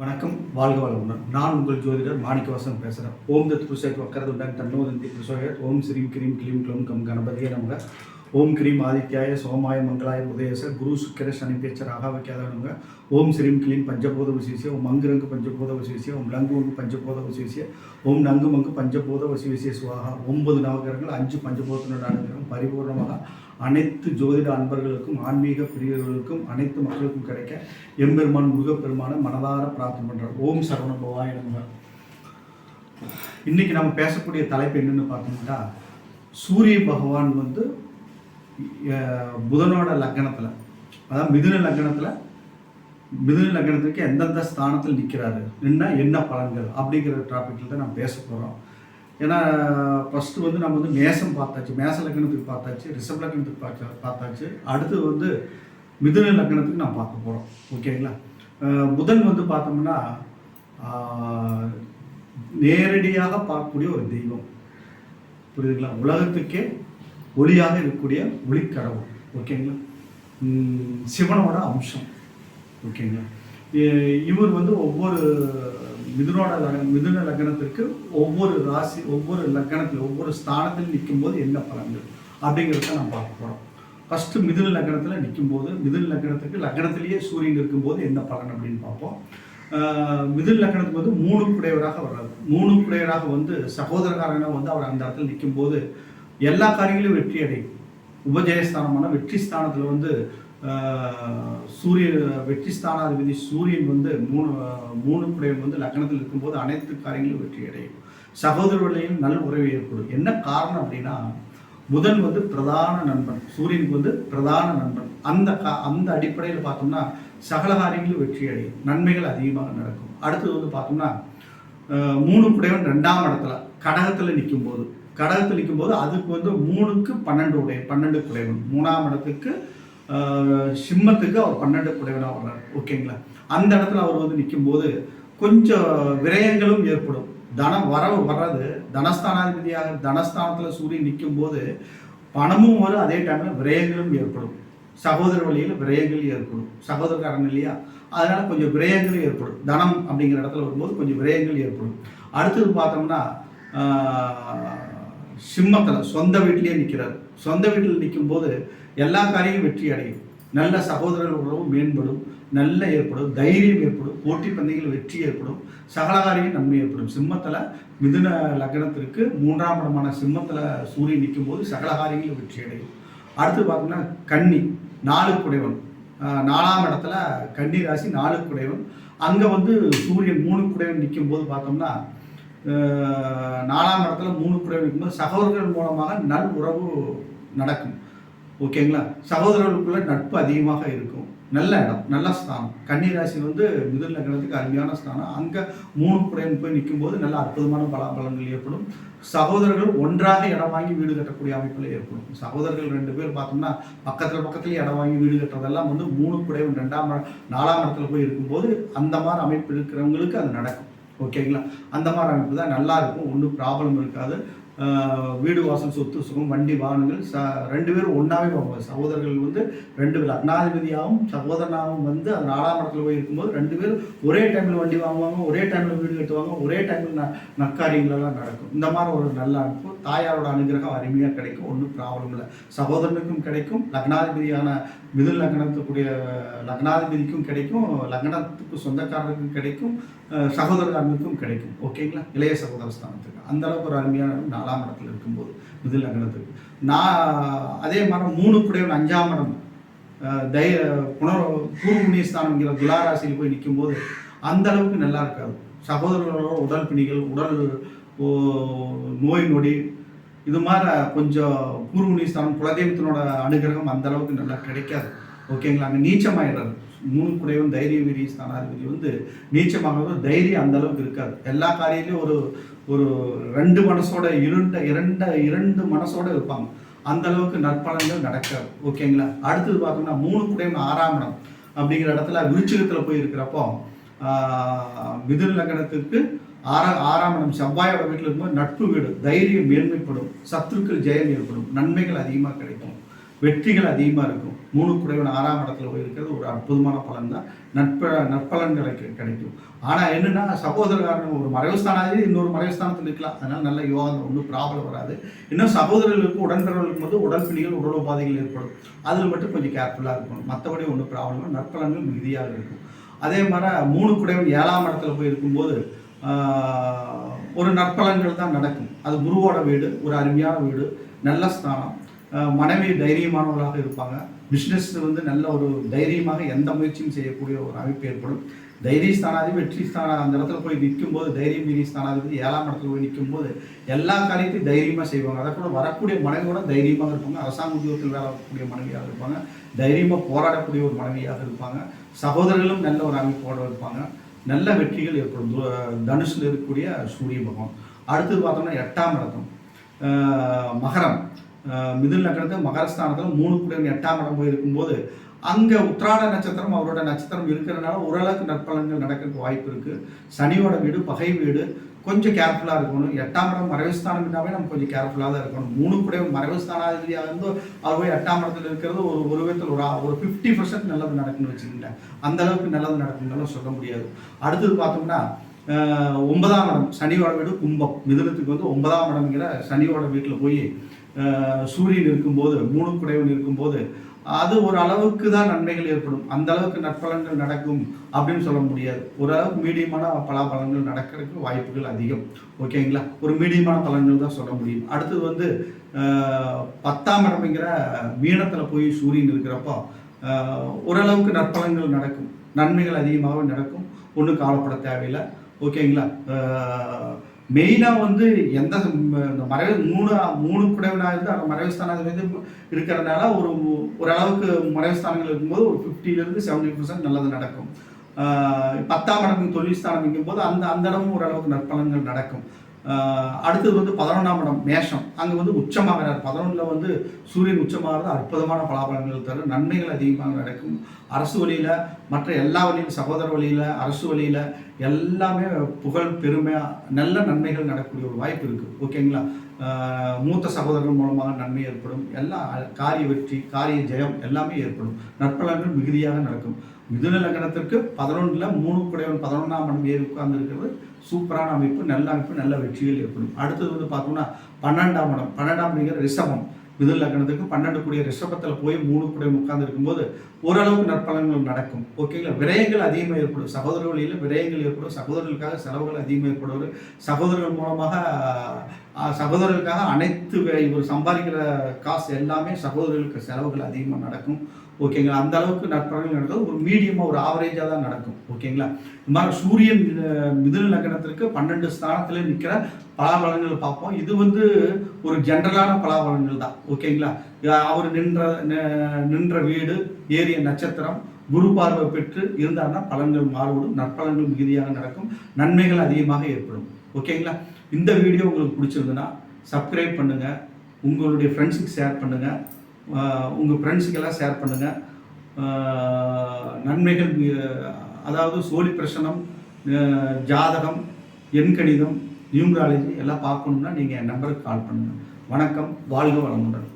வணக்கம். வாழ்க வளமுடன். நான் உங்கள் ஜோதிடர் மாணிக்கவாசன் பேசுகிறேன் ஓம் தத் புருஷேட் வக்கரதுடன் தன்னோதந்தி புருஷோயர் ஓம் ஸ்ரீம் கிரீம் கிளீம் க்ளோம் கம் கணபதியே நமக. ஓம் கிரீம் ஆதித்யாய சோமாய மங்களாய உதயச. குரு சுக்கர சனி பேச்ச ராகாவைக்காதவங்க ஓம் ஸ்ரீம் கிளீம் பஞ்சபோத விசேஷிய. ஓம் மங்குரங்கு பஞ்சபோத விசேஷிய. ஓம் லங்கு மங்கு பஞ்சபோத விசேஷிய. ஓம் நங்கு மங்கு பஞ்சபோத விசேஷ சுவாகா. ஒன்பது நவகிரகங்கள் அஞ்சு பஞ்சபோதனோட அனுகிரகம் பரிபூர்ணமாக அனைத்து ஜோதிட அன்பர்களுக்கும் ஆன்மீக பிரியர்களுக்கும் அனைத்து மக்களுக்கும் கிடைக்க எம்பெருமான் முருகப்பெருமான மனதார பிரார்த்தனை பண்ணுறோம் ஓம் சரவண பவாய இன்னைக்கு நம்ம பேசக்கூடிய தலைப்பு என்னென்னு பார்த்தோம்னா சூரிய பகவான் வந்து புதனோட லக்னத்தில் அதாவது மிதுன லக்னத்தில் மிதுன லக்னத்துக்கு எந்தெந்த ஸ்தானத்தில் நிற்கிறாரு என்ன என்ன பலன்கள் அப்படிங்கிற டாப்பிக்கில் தான் நம்ம பேச போகிறோம் ஏன்னா ஃபஸ்ட்டு வந்து நம்ம வந்து மேசம் பார்த்தாச்சு. மேச லக்னத்துக்கு பார்த்தாச்சு ரிஷப் லக்னத்துக்கு பார்த்தா பார்த்தாச்சு. அடுத்து வந்து மிதுன லக்னத்துக்கு நான் பார்க்க போகிறோம் ஓகேங்களா புதன் வந்து பார்த்தோம்னா நேரடியாக பார்க்கக்கூடிய ஒரு தெய்வம். புரியுதுங்களா? உலகத்துக்கே ஒளியாக இருக்கக்கூடிய ஒளிக்கடவுள் ஓகேங்களா சிவனோட அம்சம். ஓகேங்களா இவர் வந்து ஒவ்வொரு மிதுனோட மிதுன லக்னத்திற்கு ஒவ்வொரு ராசி ஒவ்வொரு லக்னத்தில் ஒவ்வொரு ஸ்தானத்தில் நிற்கும் போது என்ன பலன்கள் அப்படிங்கிறத நம்ம பார்க்க போகிறோம் ஃபஸ்ட்டு மிதுன லக்னத்தில் நிற்கும்போது மிதுன லக்னத்துக்கு லக்னத்திலேயே சூரியன் இருக்கும்போது என்ன பலன் அப்படின்னு பார்ப்போம். ஆஹ் மிதுன லக்னத்துக்கு வந்து மூணு குடையவராக வர்றாரு. மூணு குடையவராக வந்து சகோதரக்காரனாக வந்து அவர் அந்த இடத்துல நிற்கும் போது எல்லா காரியங்களும் வெற்றி அடையும் உபஜயஸ்தானமான வெற்றி ஸ்தானத்தில் வந்து சூரிய வெற்றி ஸ்தானாதிபதி சூரியன் வந்து மூணு மூணு குடையவன் வந்து லக்னத்தில் இருக்கும்போது அனைத்து காரியங்களும் வெற்றி அடையும். சகோதரர்களையும் நல்ல உறவு ஏற்படும். என்ன காரணம் அப்படின்னா புதன் வந்து பிரதான நண்பன். சூரியனுக்கு வந்து பிரதான நண்பன். அந்த கா அந்த அடிப்படையில் பார்த்தோம்னா சகல காரியங்களும் வெற்றி அடையும். நன்மைகள் அதிகமாக நடக்கும். அடுத்தது வந்து பார்த்தோம்னா மூணு குடைவன் ரெண்டாம் இடத்துல கடகத்தில் நிற்கும்போது கடகத்தில் நிற்கும்போது அதுக்கு வந்து மூணுக்கு பன்னெண்டு உடைய பன்னெண்டு குடைவன் மூணாம் இடத்துக்கு சிம்மத்துக்கு அவர் பன்னெண்டு குடைவனாக வர்றார். ஓகேங்களா? அந்த இடத்துல அவர் வந்து நிற்கும்போது கொஞ்சம் விரயங்களும் ஏற்படும். தனம் வரவு வர்றது தனஸ்தானாதிபதியாக தனஸ்தானத்தில் சூரியன் நிற்கும் போது பணமும் வரும் அதே டைமில் விரயங்களும் ஏற்படும். சகோதர வழியில் விரயங்கள் ஏற்படும். சகோதரக்காரன் இல்லையா? அதனால் கொஞ்சம் விரயங்கள் ஏற்படும். தனம் அப்படிங்கிற இடத்துல வரும்போது கொஞ்சம் விரயங்கள் ஏற்படும். அடுத்தது பார்த்தோம்னா சிம்மத்தில் சொந்த வீட்டிலேயே நிற்கிறார் சொந்த வீட்டில் நிற்கும்போது எல்லா காரியமும் வெற்றி அடையும். நல்ல சகோதரர் உறவு மேம்படும் நல்ல ஏற்படும் தைரியம் ஏற்படும் போட்டி பந்தயங்கள் வெற்றி ஏற்படும் சகலகாரியும் நன்மை ஏற்படும். சிம்மத்தில் மிதுன லக்னத்திற்கு மூன்றாம் இடமான சிம்மத்தில் சூரியன் நிற்கும் போது சகலகாரியங்களும் வெற்றி அடையும். அடுத்து பார்த்தோம்னா கன்னி நாலு குடைவன். நாலாம் இடத்துல கன்னி ராசி நாலு குடைவன். அங்கே வந்து சூரியன் மூணு குடைவன் நிற்கும் போது பார்த்தோம்னா நாலாம் இடத்துல மூணு குடைவன் நிற்கும்போது சகோதரர்கள் மூலமாக நல் உறவு நடக்கும். ஓகேங்களா? சகோதரர்களுக்குள்ள நட்பு அதிகமாக இருக்கும். நல்ல இடம் நல்ல ஸ்தானம். கன்னிராசி வந்து முதல் நகரத்துக்கு அருமையான ஸ்தானம். அங்கே மூணு புறையன் போய் நிற்கும்போது நல்ல அற்புதமான பலாபலன்கள் ஏற்படும். சகோதரர்கள் ஒன்றாக இடம் வாங்கி வீடு கட்டக்கூடிய அமைப்பில் ஏற்படும். சகோதரர்கள் ரெண்டு பேர் பார்த்தோம்னா பக்கத்தில் பக்கத்துலேயே இடம் வாங்கி வீடு கட்டுறதெல்லாம் வந்து மூணு குடையவன் ரெண்டாம் நாலாம் இடத்துல போய் இருக்கும்போது அந்த மாதிரி அமைப்பு இருக்கிறவங்களுக்கு அது நடக்கும். ஓகேங்களா? அந்த மாதிரி அமைப்பு தான் நல்லா இருக்கும். ஒன்றும் ப்ராப்ளம் இருக்காது. வீடு வாசல் சொத்து சுகம் வண்டி வாகனங்கள் ச ரெண்டு பேரும் ஒன்றாவே வாங்குவாங்க சகோதரர்கள் வந்து ரெண்டு பேர் லக்னாதிபதியாகவும் சகோதரனாகவும் வந்து அந்த நாலாம் இடத்துல போய் இருக்கும்போது ரெண்டு பேரும் ஒரே டைமில் வண்டி வாங்குவாங்க ஒரே டைமில் வீடு கட்டுவாங்க ஒரே டைமில் ந நற்காரியங்களெல்லாம் நடக்கும். இந்த மாதிரி ஒரு நல்ல அமைப்பு தாயாரோட அனுகிரகம் அருமையாக கிடைக்கும். ஒன்றும் ப்ராப்ளம் இல்லை. சகோதரனுக்கும் கிடைக்கும். லக்னாதிபதியான மிதில் லக்னத்துக்குரிய லக்னாதிபதிக்கும் கிடைக்கும். லக்னத்துக்கு சொந்தக்காரருக்கும் கிடைக்கும். சகோதரர் சகோதரர்களுக்கும் கிடைக்கும். ஓகேங்களா? இளைய சகோதர ஸ்தானத்துக்கு. அந்த அளவுக்கு ஒரு அருமையான நாளாக நாலாம் இடத்துல இருக்கும்போது மிதுன் லக்னத்துக்கு நான் அதே மாதிரி மூணு குடையவன் அஞ்சாம் இடம் தைய தை புனர் பூர்வ ஸ்தானம்ங்கிற துலாராசியில் போய் நிற்கும்போது அந்த அளவுக்கு நல்லா இருக்காது. சகோதரர்களோட உடல் பிணிகள் உடல் ஓ, நோய் நொடி இது மாதிரி கொஞ்சம் பூர்வ ஸ்தானம் குலதெய்வத்தினோட அனுகிரகம் அந்த அளவுக்கு நல்லா கிடைக்காது. ஓகேங்களா? அங்கே நீச்சமாயிடுறது மூணு குடையும் தைரிய வீரிய ஸ்தானாதிபதி வந்து நீச்சமாகிறது தைரியம் அந்த அளவுக்கு இருக்காது. எல்லா காரியத்திலையும் ஒரு ஒரு ரெண்டு மனசோட இருண்ட இரண்ட இரண்டு மனசோட இருப்பாங்க. அந்த அளவுக்கு நற்பலன்கள் நடக்காது. ஓகேங்களா அடுத்தது பார்த்தோம்னா மூணு குடையும் ஆறாம் இடம் அப்படிங்கிற இடத்துல விருச்சிகத்தில் போய் இருக்கிறப்போ ஆஹ், மிதுன ஆறா ஆறாம் இடம் செவ்வாயோட வீட்டில் இருக்கும்போது நட்பு வீடு தைரியம் மேன்மைப்படும் சத்துருக்கள் ஜெயம் ஏற்படும் நன்மைகள் அதிகமாக கிடைக்கும். வெற்றிகள் அதிகமாக இருக்கும். மூணு குறைவன் ஆறாம் இடத்துல போய் இருக்கிறது ஒரு அற்புதமான பலன் தான். நட்ப நற்பலன்களை கிடைக்கும். ஆனால் என்னென்னா சகோதரகாரன் ஒரு மறைவுஸ்தானாதிபதி இன்னொரு மறைவுஸ்தானத்தில் இருக்கலாம். அதனால் நல்ல யோகம் ஒன்றும் ப்ராப்ளம் வராது. இன்னும் சகோதரர்களுக்கு உடன்பிறர்களுக்கு வந்து உடல்பிணிகள் உடல் உபாதைகள் ஏற்படும். அதில் மட்டும் கொஞ்சம் கேர்ஃபுல்லாக இருக்கணும். மற்றபடி ஒன்றும் ப்ராப்ளம் நற்பலன்கள் மிகுதியாக இருக்கும். அதே மாதிரி மூணு குடைவன் ஏழாம் இடத்துல போய் இருக்கும்போது ஒரு நற்பலன்கள் தான் நடக்கும். அது குருவோட வீடு ஒரு அருமையான வீடு நல்ல ஸ்தானம். மனைவி தைரியமானவர்களாக இருப்பாங்க. பிஸ்னஸ் வந்து நல்ல ஒரு தைரியமாக எந்த முயற்சியும் செய்யக்கூடிய ஒரு அமைப்பு ஏற்படும். தைரிய ஸ்தானாதிபதி வெற்றி ஸ்தான அந்த இடத்துல போய் நிற்கும்போது தைரியம் மீறி ஸ்தானாதிபதி ஏழாம் இடத்துல போய் நிற்கும்போது எல்லா காரியத்தையும் தைரியமாக செய்வாங்க. அதை கூட வரக்கூடிய மனைவியோட தைரியமாக இருப்பாங்க. அரசாங்க உத்தியோகத்தில் வேலை வரக்கூடிய மனைவியாக இருப்பாங்க. தைரியமாக போராடக்கூடிய ஒரு மனைவியாக இருப்பாங்க. சகோதரர்களும் நல்ல ஒரு அமைப்போடு இருப்பாங்க. நல்ல வெற்றிகள் ஏற்படும். தனுஷில் இருக்கக்கூடிய சூரிய பகவான். அடுத்தது பார்த்தோம்னா எட்டாம் இடத்தம். மகரம். மிதுன் லக்னத்து மகரஸ்தானத்தில் மூணு கூட எட்டாம் இடம் போய் இருக்கும்போது அங்கே உத்ராட நட்சத்திரம் அவரோட நட்சத்திரம் இருக்கிறதுனால ஓரளவுக்கு நற்பலன்கள் நடக்கிறதுக்கு வாய்ப்பு இருக்குது சனியோட வீடு பகை வீடு கொஞ்சம் கேர்ஃபுல்லாக இருக்கணும். எட்டாம் இடம் மறைவுஸ்தானம்னாவே நம்ம கொஞ்சம் கேர்ஃபுல்லாக தான் இருக்கணும். மூணு கூட மறைவுஸ்தானாதிபதியாக இருந்து அவர் போய் எட்டாம் இடத்துல இருக்கிறது ஒரு ஒரு விதத்தில் ஒரு ஒரு ஃபிஃப்டி பர்சன்ட் நல்லது நடக்குன்னு வச்சுக்கோங்களேன். அந்த அளவுக்கு நல்லது நடக்குன்னு சொல்ல முடியாது. அடுத்தது பார்த்தோம்னா ஒன்பதாம் இடம் சனியோட வீடு கும்பம். மிதுனத்துக்கு வந்து ஒன்பதாம் இடம்ங்கிற சனியோட வீட்டில் போய் சூரியன் இருக்கும்போது மூணு குடைவன் இருக்கும்போது அது ஒரு அளவுக்கு தான் நன்மைகள் ஏற்படும். அந்த அளவுக்கு நற்பலன்கள் நடக்கும் அப்படின்னு சொல்ல முடியாது. ஓரளவுக்கு மீடியமான பலாபலன்கள் நடக்கிறதுக்கு வாய்ப்புகள் அதிகம். ஓகேங்களா? ஒரு மீடியமான பலன்கள் தான் சொல்ல முடியும். அடுத்தது வந்து பத்தாம் இடம்ங்கிற மீனத்தில் போய் சூரியன் இருக்கிறப்போ ஓரளவுக்கு நற்பலன்கள் நடக்கும். நன்மைகள் அதிகமாகவே நடக்கும். ஒன்றும் காலப்பட தேவையில்லை. ஓகேங்களா? மெயினாக வந்து எந்த இந்த மறைவு மூணு மூணு குடைவனாக இருந்து அந்த மறைவு ஸ்தானாதிபதி இருக்கிறதுனால ஒரு ஓரளவுக்கு மறைவு ஸ்தானங்கள் இருக்கும்போது ஒரு ஃபிஃப்டிலேருந்து செவன்டி பர்சன்ட் நல்லது நடக்கும். பத்தாம் இடம் தொழில் ஸ்தானம் போது அந்த அந்த இடமும் ஓரளவுக்கு நற்பலன்கள் நடக்கும். அடுத்தது வந்து பதினொன்றாம் இடம் மேஷம். அங்கே வந்து உச்சமாகிறார். பதினொன்றில் வந்து சூரியன் உச்சமாகிறது. அற்புதமான பலாபலன்கள் தரும். நன்மைகள் அதிகமாக நடக்கும். அரசு வழியில் மற்ற எல்லா வழியிலும் சகோதர வழியில் அரசு வழியில் எல்லாமே புகழ் பெருமை நல்ல நன்மைகள் நடக்கக்கூடிய ஒரு வாய்ப்பு இருக்குது ஓகேங்களா மூத்த சகோதரர்கள் மூலமாக நன்மை ஏற்படும். எல்லா காரிய வெற்றி காரிய ஜெயம் எல்லாமே ஏற்படும். நற்பலன்கள் மிகுதியாக நடக்கும். மிதுன லக்னத்திற்கு பதினொன்றில் மூணு குடையவன் பதினொன்றாம் இடம் ஏறி உட்கார்ந்து இருக்கிறது சூப்பரான அமைப்பு நல்ல அமைப்பு நல்ல வெற்றிகள் ஏற்படும். அடுத்தது வந்து பார்த்தோம்னா பன்னெண்டாம் மடம். பன்னெண்டாம் அப்படிங்கிற ரிஷபம். மிதுன லக்னத்துக்கு பன்னெண்டு கூடிய ரிஷபத்தில் போய் மூணு கூடிய உட்கார்ந்து இருக்கும்போது ஓரளவுக்கு நற்பலன்கள் நடக்கும். ஓகேங்களா விரயங்கள் அதிகமாக ஏற்படும். சகோதர வழியில் விரயங்கள் ஏற்படும். சகோதரர்களுக்காக செலவுகள் அதிகமாக ஏற்படுவது. சகோதரர்கள் மூலமாக சகோதரர்களுக்காக அனைத்து இவர் சம்பாதிக்கிற காசு எல்லாமே சகோதரர்களுக்கு செலவுகள் அதிகமாக நடக்கும். ஓகேங்களா அந்த அளவுக்கு நற்பலன்கள் நடக்கும். ஒரு மீடியமாக ஒரு ஆவரேஜாக தான் நடக்கும். ஓகேங்களா இந்த மாதிரி சூரியன் மிதுன லக்னத்திற்கு பன்னெண்டு ஸ்தானத்தில் நிற்கிற பலாபலன்கள் பார்ப்போம். இது வந்து ஒரு ஜென்ரலான பலாபலன்கள் தான். ஓகேங்களா அவர் நின்ற நின்ற வீடு ஏறிய நட்சத்திரம் குரு பார்வை பெற்று இருந்தார்னா பலன்கள் மாறுபடும் நற்பலன்கள் மிகுதியாக நடக்கும் நன்மைகள் அதிகமாக ஏற்படும். ஓகேங்களா இந்த வீடியோ உங்களுக்கு பிடிச்சிருந்துன்னா சப்ஸ்கிரைப் பண்ணுங்கள் உங்களுடைய ஃப்ரெண்ட்ஸுக்கு ஷேர் பண்ணுங்கள் உங்கள் ஃப்ரெண்ட்ஸுக்கெல்லாம் ஷேர் பண்ணுங்கள் நன்மைகள் அதாவது சோழி பிரசனம் ஜாதகம் எண்கணிதம் நியூமராலஜி எல்லாம் பார்க்கணும்னா நீங்கள் என் நம்பருக்கு கால் பண்ணுங்கள் வணக்கம் வாழ்க வளமுடன்.